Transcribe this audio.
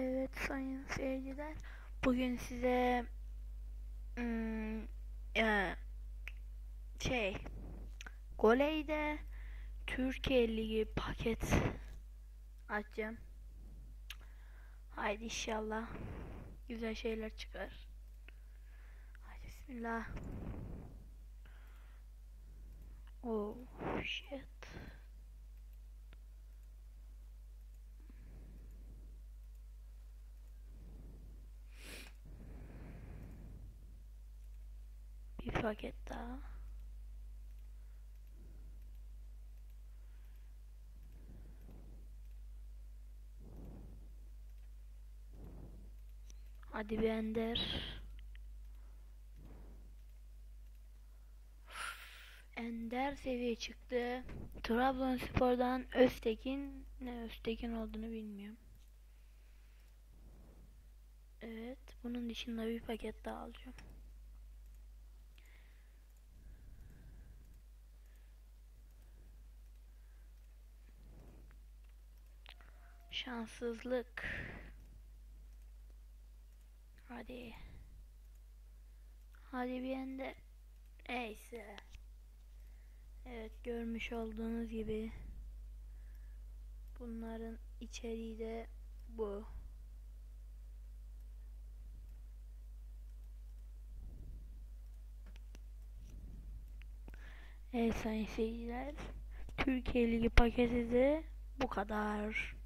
Evet sayın seyirciler. Bugün size hmm, e, şey Goley'de Türkiye Ligi paket açacağım. Haydi inşallah güzel şeyler çıkar. Haydi bismillah. Oh shit. Bir paket daha. Hadi bir ender. Ender seviye çıktı. Trabzonspor'dan Öztekin ne Öztekin olduğunu bilmiyorum. Evet, bunun dışında bir paket daha alacağım. Şanssızlık. Hadi. Hadi bir ender. Neyse. Evet görmüş olduğunuz gibi bunların içeriği de bu. Evet sayın seyirciler. Türkiye Ligi paketi de bu kadar.